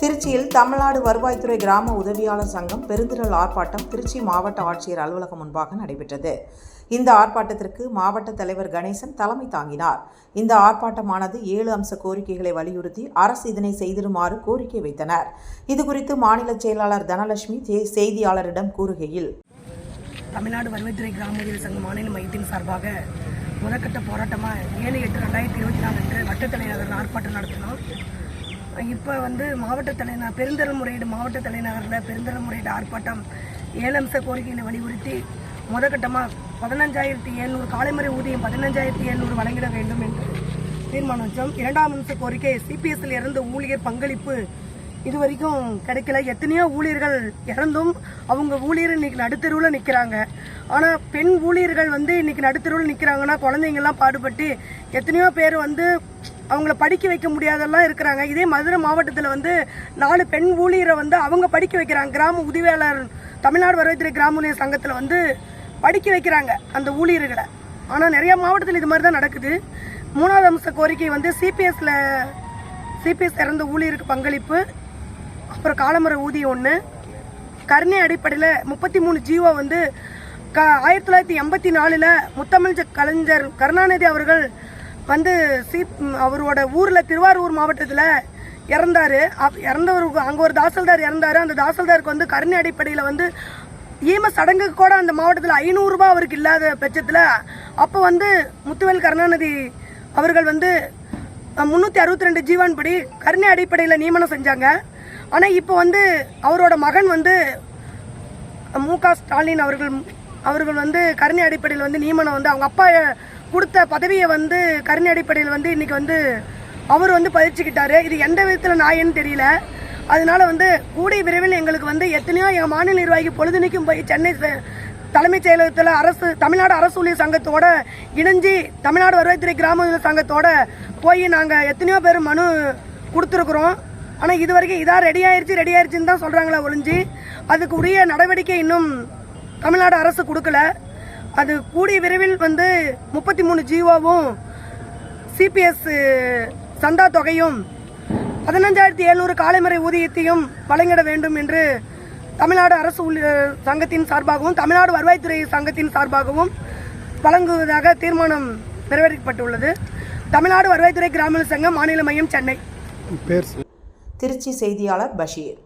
திருச்சியில் தமிழ்நாடு வருவாய்த்துறை கிராம உதவியாளர் சங்கம் பெருந்திரள் ஆர்ப்பாட்டம் திருச்சி மாவட்ட ஆட்சியர் அலுவலகம் முன்பாக நடைபெற்றது. இந்த ஆர்ப்பாட்டத்திற்கு மாவட்ட தலைவர் கணேசன் தலைமை தாங்கினார். இந்த ஆர்ப்பாட்டமானது ஏழு அம்ச கோரிக்கைகளை வலியுறுத்தி அரசு இதனை செய்திருமாறு கோரிக்கை வைத்தனர். இதுகுறித்து மாநில செயலாளர் தனலட்சுமி செய்தியாளரிடம் கூறுகையில் தமிழ்நாடு வருவாய்த்துறை கிராம உதவி சங்க மாநில மையத்தின் சார்பாக முதற்கட்ட போராட்டமாக ஏழு எட்டு ரெண்டாயிரத்தி இருபத்தி நாலு அன்று வட்டத் ஆர்ப்பாட்டம் நடத்தினோம். இப்போ வந்து மாவட்ட தலைநகர் பெருந்தரல் முறையீடு மாவட்ட தலைநகரில் பெருந்தரல் முறையீடு ஆர்ப்பாட்டம் ஏழம்ச அம்ச கோரிக்கைகளை வலியுறுத்தி முதற்கட்டமாக பதினஞ்சாயிரத்தி எழுநூறு காலைமுறை ஊதியம் பதினஞ்சாயிரத்தி எழுநூறு வழங்கிட வேண்டும் என்று தீர்மானம் வச்சோம். இரண்டாம் அம்ச கோரிக்கை சிபிஎஸ்சில் இறந்த ஊழியர் பங்களிப்பு இது வரைக்கும் கிடைக்கல. எத்தனையோ ஊழியர்கள் இறந்தும் அவங்க ஊழியர் இன்னைக்கு நடுத்தெருவில் நிற்கிறாங்க ஆனால் பெண் ஊழியர்கள் வந்து இன்னைக்கு நடுத்தெருவில் நிற்கிறாங்கன்னா குழந்தைங்கள்லாம் பாடுபட்டு எத்தனையோ பேர் வந்து அவங்கள படிக்க வைக்க முடியாதெல்லாம் இருக்கிறாங்க. இதே மதுரை மாவட்டத்தில் வந்து நாலு பெண் ஊழியரை வந்து அவங்க படிக்க வைக்கிறாங்க. கிராம உதவியாளர் தமிழ்நாடு வருவாய்த்துறை கிராம ஊழியர் சங்கத்தில் வந்து படிக்க வைக்கிறாங்க அந்த ஊழியர்களை. ஆனால் நிறைய மாவட்டத்தில் இது மாதிரி தான் நடக்குது. மூணாவது அம்ச கோரிக்கை வந்து சிபிஎஸ்ல சிபிஎஸ் இறந்த ஊழியருக்கு பங்களிப்பு. அப்புறம் காலமுறை ஊதியம் ஒன்று கருணை அடிப்படையில் முப்பத்தி மூணு ஜீவோ வந்து க ஆயிரத்தி தொள்ளாயிரத்தி எண்பத்தி நாலில் முத்தமிழ் கலைஞர் கருணாநிதி அவர்கள் வந்து சி அவரோட ஊரில் திருவாரூர் மாவட்டத்தில் இறந்தார். அப்- இறந்தவருக்கு அங்கே ஒரு தாசில்தார் இறந்தார். அந்த தாசில்தாருக்கு வந்து கருணை அடிப்படையில் வந்து ஈம சடங்குக்கு கூட அந்த மாவட்டத்தில் ஐநூறுரூபா அவருக்கு இல்லாத பட்சத்தில் அப்போ வந்து முத்துவேல் கருணாநிதி அவர்கள் வந்து முந்நூற்றி அறுபத்தி ரெண்டு ஜீவான் படி கருணை அடிப்படையில் நியமனம் செஞ்சாங்க. ஆனால் இப்போ வந்து அவரோட மகன் வந்து மு க ஸ்டாலின் அவர்கள் அவர்கள் வந்து கருணை அடிப்படையில் வந்து நியமனம் வந்து அவங்க அப்பா கொடுத்த பதவியை வந்து கருணை அடிப்படையில் வந்து இன்றைக்கி வந்து அவர் வந்து பதிச்சுக்கிட்டாரு இது எந்த விதத்தில் நாயன்னு தெரியல. அதனால வந்து கூடிய விரைவில் எங்களுக்கு வந்து எத்தனையோ எங்கள் மாநில நிர்வாகி பொழுதுனைக்கும் போய் சென்னை செ- தலைமைச் செயலகத்தில் அரசு தமிழ்நாடு அரசு ஊழியர் சங்கத்தோட இணைஞ்சு தமிழ்நாடு வருவாய்த்துறை கிராம சங்கத்தோட போய் நாங்கள் எத்தனையோ பேர் மனு கொடுத்துருக்குறோம். ஆனால் இது வரைக்கும் இதாக ரெடி ஆயிடுச்சு ரெடி ஆயிடுச்சுன்னு தான் சொல்கிறாங்களே ஒழிஞ்சு அதுக்கு உரிய நடவடிக்கை இன்னும் தமிழ்நாடு அரசு கொடுக்கல. அது கூடிய விரைவில் வந்து முப்பத்தி மூணு ஜீவோவும் சிபிஎஸ் சந்தா தொகையும் பதினஞ்சாயிரத்தி எழுநூறு காலைமுறை ஊதியத்தையும் வழங்கிட வேண்டும் என்று தமிழ்நாடு அரசு ஊழியர் சங்கத்தின் சார்பாகவும் தமிழ்நாடு வருவாய்த்துறை சங்கத்தின் சார்பாகவும் வழங்குவதாக தீர்மானம் நிறைவேற்றப்பட்டுள்ளது. தமிழ்நாடு வருவாய்த்துறை கிராம சங்கம் மாநில மையம் சென்னை. திருச்சி செய்தியாளர் பஷீர்.